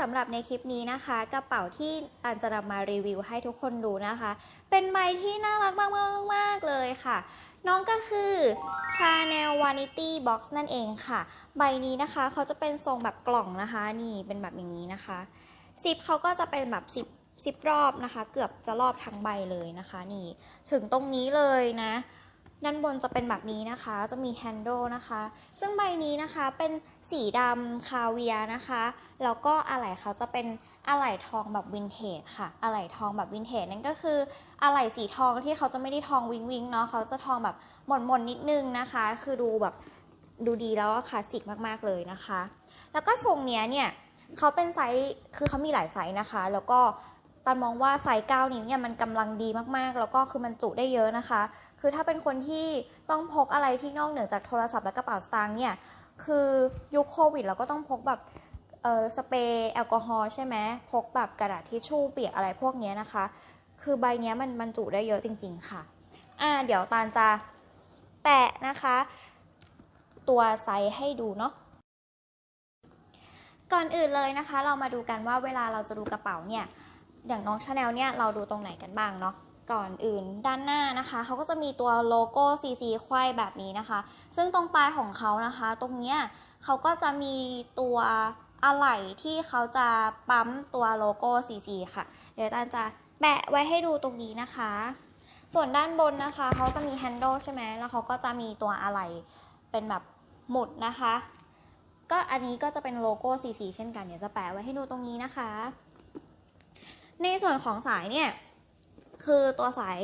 สำหรับในคลิปนี้นะคะ กระเป๋าที่อันจะนำมารีวิวให้ทุกคนดูนะคะ เป็นใบที่น่ารักมากๆมากเลยค่ะ น้องก็คือ Chanel Vanity Box นั่นเองค่ะ ใบนี้นะคะเขาจะเป็นทรงแบบกล่องนะคะ นี่เป็นแบบอย่างนี้นะคะซิปเขาก็จะเป็นแบบซิปซิปรอบนะคะ เกือบจะรอบทั้งใบเลยนะคะ นี่ถึงตรงนี้เลยนะ ด้านบนจะเป็นแบบนี้นะคะ จะมีแฮนด์ลนะคะ ซึ่งใบนี้นะคะเป็นสีดำคาเวียนะคะ แล้วก็อะไหล่เขาจะเป็นอะไหล่ทองแบบวินเทจค่ะ อะไหล่ทองแบบวินเทจนั่นก็คืออะไหล่สีทองที่เขาจะไม่ได้ทองวิงวิงเนาะ เขาจะทองแบบหม่นหมนๆนิดนึงนะคะ คือดูแบบดูดีแล้วคลาสสิกมากๆเลยนะคะ แล้วก็ทรงเนี้ยเนี่ยเขาเป็นไซส์ คือเขามีหลายไซส์นะคะ แล้วก็ ตันมองว่าไซส์9นิ้วเนี่ยมันกำลังดีมากๆ แล้วก็คือมันจุได้เยอะนะคะ คือถ้าเป็นคนที่ต้องพกอะไรที่นอกเหนือจากโทรศัพท์และกระเป๋าสตางค์เนี่ย คือยุคโควิดเราก็ต้องพกแบบเออสเปรย์แอลกอฮอล์ใช่ไหมพกแบบกระดาษทิชชู่เปียกอะไรพวกนี้นะคะ คือใบเนี้ยมันบรรจุได้เยอะจริง ๆ ค่ะอ่าเดี๋ยวตาลจะแปะนะคะ ตัวไซส์ให้ดูเนาะก่อนอื่นเลยนะคะ เรามาดูกันว่าเวลาเราจะดูกระเป๋าเนี่ย อย่างน้องชาแนลเนี่ยเราดูตรงไหนกันบ้างเนาะก่อนอื่นด้านหน้านะคะเขาก็จะมีตัวโลโก้ CC ไขว้แบบนี้นะคะ ซึ่งตรงปลายของเขานะคะ ตรงเนี้ยเขาก็จะมีตัวอะไหล่ที่เขาจะปั๊มตัวโลโก้ CC ค่ะ เดี๋ยวตาลจะแปะไว้ให้ดูตรงนี้นะคะ ส่วนด้านบนนะคะเขาจะมีแฮนด์ลใช่ไหมแล้วเขาก็จะมีตัวอะไหล่เป็นแบบหมุดนะคะ ก็อันนี้ก็จะเป็นโลโก้ CC เช่นกัน เดี๋ยวจะแปะไว้ให้ดูตรงนี้นะคะ ในส่วนของสายเนี่ย คือตัวสาย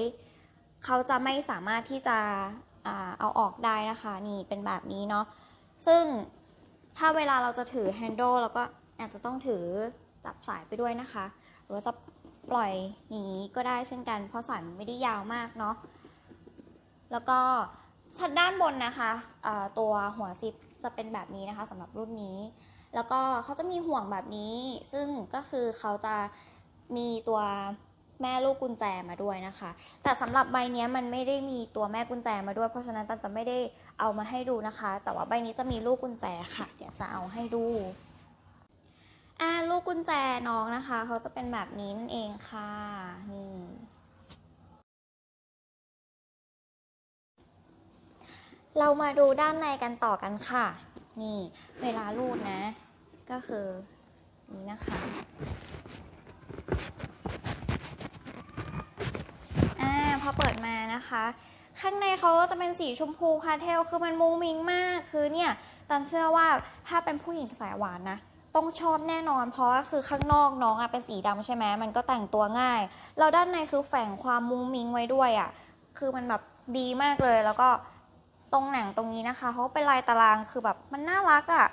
เขาจะไม่สามารถที่จะเอาออกได้นะคะ นี่เป็นแบบนี้เนาะซึ่งถ้าเวลาเราจะถือแฮนด์ลเราก็อาจจะต้องถือจับสายไปด้วยนะคะ หรือว่าจะปล่อยอย่างนี้ก็ได้เช่นกัน เพราะสายไม่ได้ยาวมากเนาะแล้วก็ชั้นด้านบนนะคะะตัวหัวซิปจะเป็นแบบนี้นะคะสำหรับรุ่นนี้ แล้วก็เขาจะมีห่วงแบบนี้ ซึ่งก็คือเขาจะ มีตัวแม่ลูกกุญแจมาด้วยนะคะ แต่สำหรับใบนี้มันไม่ได้มีตัวแม่กุญแจมาด้วย เพราะฉะนั้นตันจะไม่ได้เอามาให้ดูนะคะ แต่ว่าใบนี้จะมีลูกกุญแจค่ะ เดี๋ยวจะเอาให้ดูอ่าลูกกุญแจน้องนะคะ เขาจะเป็นแบบนี้นั่นเองค่ะนี่เรามาดูด้านในกันต่อกันค่ะ นี่เวลารูดนะ ก็คือ นี่นะคะ อ่าพอ เปิดมานะคะ ข้างในเขาก็จะเป็นสีชมพูพาเทลคือมันมุ้งมิ้งมาก คือเนี่ยตันเชื่อว่าถ้าเป็นผู้หญิงสายหวานนะต้องชอบแน่นอน เพราะว่าคือข้างนอกน้องอะเป็นสีดำใช่ไหมมันก็แต่งตัวง่ายแล้วด้านในคือแฝงความมุ้งมิ้งไว้ด้วยอะคือมันแบบดีมากเลยแล้วก็ตรงหนังตรงนี้นะคะเขาเป็นลายตารางคือแบบมันน่ารักอะ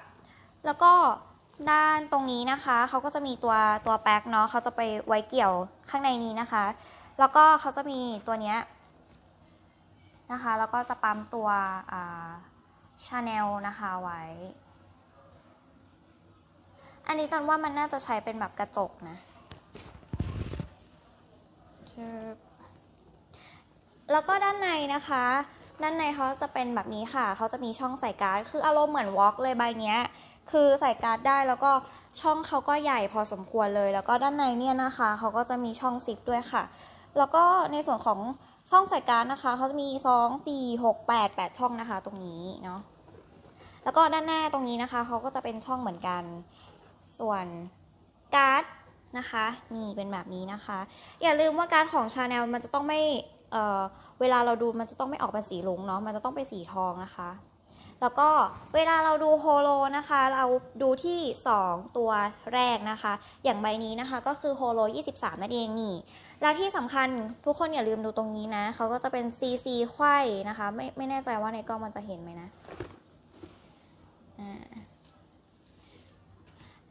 แล้วก็ด้านตรงนี้นะคะ เขาก็จะมีตัวตัวแป๊กเนาะเขาจะไปไว้เกี่ยวข้างในนี้นะคะ แล้วก็เขาจะมีตัวเนี้ยนะคะ แล้วก็จะปั๊มตัวชาแนลนะคะไว้ อันนี้ตอนว่ามันน่าจะใช้เป็นแบบกระจกนะชึบแล้วก็ด้านในนะคะ ด้านในเขาจะเป็นแบบนี้ค่ะ เขาจะมีช่องใส่การ์ด คืออารมณ์เหมือนวอล์กเลยใบเนี้ย คือใส่การ์ดได้แล้วก็ช่องเขาก็ใหญ่พอสมควรเลย แล้วก็ด้านในเนี่ยนะคะ เขาก็จะมีช่องซิปด้วยค่ะ แล้วก็ในส่วนของช่องใส่การ์ดนะคะเขาจะมี 2 4 6 8 8 ช่องนะคะ ตรงนี้เนาะแล้วก็ด้านหน้าตรงนี้นะคะเขาก็จะเป็นช่องเหมือนกัน ส่วนการ์ดนะคะ นี่เป็นแบบนี้นะคะ อย่าลืมว่าการ์ดของชาแนลมันจะต้องไม่เเวลาเราดูมันจะต้องไม่ออกเป็นสีลุงเนาะมันจะต้องเป็นสีทองนะคะ แล้วก็เวลาเราดูโฮโลนะคะ เราดูที่ 2 ตัวแรกนะคะ อย่างใบนี้นะคะก็คือโฮโล23 นั่นเองนี่ แล้วที่สำคัญทุกคนอย่าลืมดูตรงนี้นะ เขาก็จะเป็น CC ไขว้นะคะ ไม่ไม่แน่ใจว่าในกล้องมันจะเห็นไหมนะ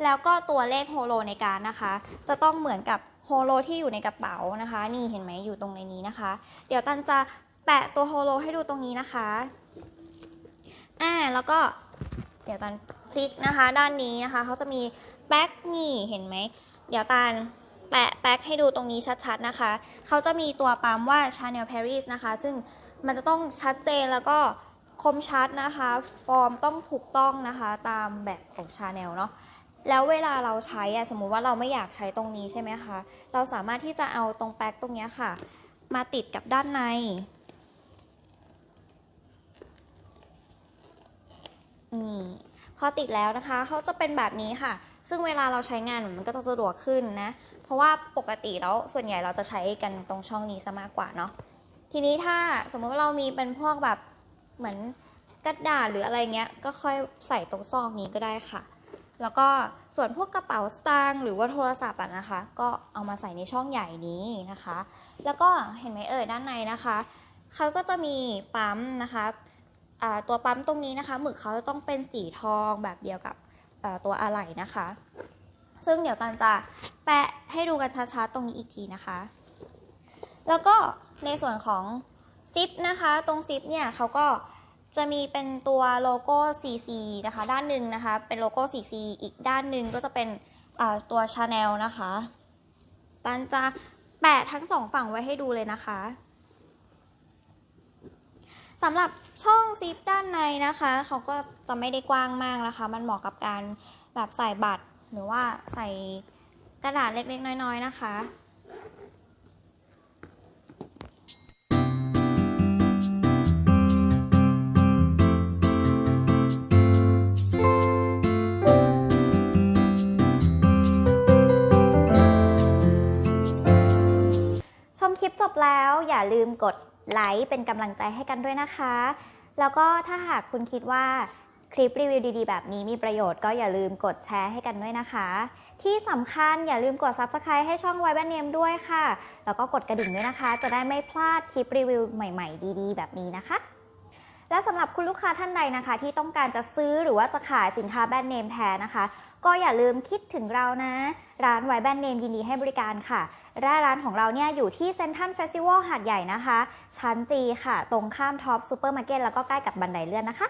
แล้วก็ตัวเลขโฮโลในการนะคะ จะต้องเหมือนกับโฮโลที่อยู่ในกระเป๋านะคะ นี่เห็นไหมอยู่ตรงในนี้นะคะ เดี๋ยวตันจะแปะตัวโฮโลให้ดูตรงนี้นะคะ อ่าแล้วก็เดี๋ยวตันพลิกนะคะ ด้านนี้นะคะเขาจะมีแบ็กนี่เห็นไหมเดี๋ยวตันแปะแบ็กให้ดูตรงนี้ชัดๆนะคะเขาจะมีตัวปั๊มว่า Chanel Paris นะคะ ซึ่งมันจะต้องชัดเจนแล้วก็คมชัดนะคะ ฟอร์มต้องถูกต้องนะคะตามแบบของ Chanel เนาะแล้วเวลาเราใช้อะสมมุติว่าเราไม่อยากใช้ตรงนี้ใช่ไหมคะ เราสามารถที่จะเอาตรงแป๊กตรงเนี้ยค่ะ มาติดกับด้านใน นี่พอติดแล้วนะคะเขาจะเป็นแบบนี้ค่ะ ซึ่งเวลาเราใช้งานมันก็จะสะดวกขึ้นนะ เพราะว่าปกติแล้วส่วนใหญ่เราจะใช้กันตรงช่องนี้ซะมากกว่าเนาะทีนี้ถ้าสมมติว่าเรามีเป็นพวกแบบเหมือนกระดาษหรืออะไรเงี้ยก็ค่อยใส่ตรงซองนี้ก็ได้ค่ะ แล้วก็ส่วนพวกกระเป๋าสตางค์หรือว่าโทรศัพท์อะนะคะ ก็เอามาใส่ในช่องใหญ่นี้นะคะ แล้วก็เห็นไหมเอ่ยด้านในนะคะเขาก็จะมีปั๊มนะคะ ตัวปั๊มตรงนี้นะคะ หมึกเขาจะต้องเป็นสีทองแบบเดียวกับตัวอะไหล่นะคะ ซึ่งเดี๋ยวตันจะแปะให้ดูกันชัดๆตรงนี้อีกทีนะคะ แล้วก็ในส่วนของซิปนะคะ ตรงซิปเนี่ยเขาก็จะมีเป็นตัวโลโก้ CC นะคะ ด้านหนึ่งนะคะ เป็นโลโก้ CC อีกด้านหนึ่งก็จะเป็นตัว Chanel นะคะ ตันจะแปะทั้งสองฝั่งไว้ให้ดูเลยนะคะ สำหรับช่องซิปด้านในนะคะ เขาก็จะไม่ได้กว้างมากนะคะ มันเหมาะกับการแบบใส่บัตร หรือว่าใส่กระดาษเล็ก ๆ น้อย ๆ นะคะชมคลิปจบแล้วอย่าลืมกด ไลค์เป็นกำลังใจให้กันด้วยนะคะ แล้วก็ถ้าหากคุณคิดว่าคลิปรีวิวดีๆ แบบนี้มีประโยชน์ก็อย่าลืมกดแชร์ให้กันด้วยนะคะ ที่สำคัญอย่าลืมกด Subscribe ให้ช่องไวแบนเนมด้วยค่ะ แล้วก็กดกระดิ่งด้วยนะคะ จะได้ไม่พลาดคลิปรีวิวใหม่ ๆ ดีๆ แบบนี้นะคะ และสำหรับคุณลูกค้าท่านใดนะคะ ที่ต้องการจะซื้อหรือว่าจะขายสินค้าแบรนด์เนมแท้นะคะ ก็อย่าลืมคิดถึงเรานะ ร้านไวแบรนด์เนมยินดีให้บริการค่ะและร้านของเราเนี่ยอยู่ที่เซ็นทรัลเฟสติวัลหาดใหญ่นะคะ ชั้นจีค่ะ ตรงข้ามท็อปซูเปอร์มาร์เก็ตแล้วก็ใกล้กับบันไดเลื่อนนะคะ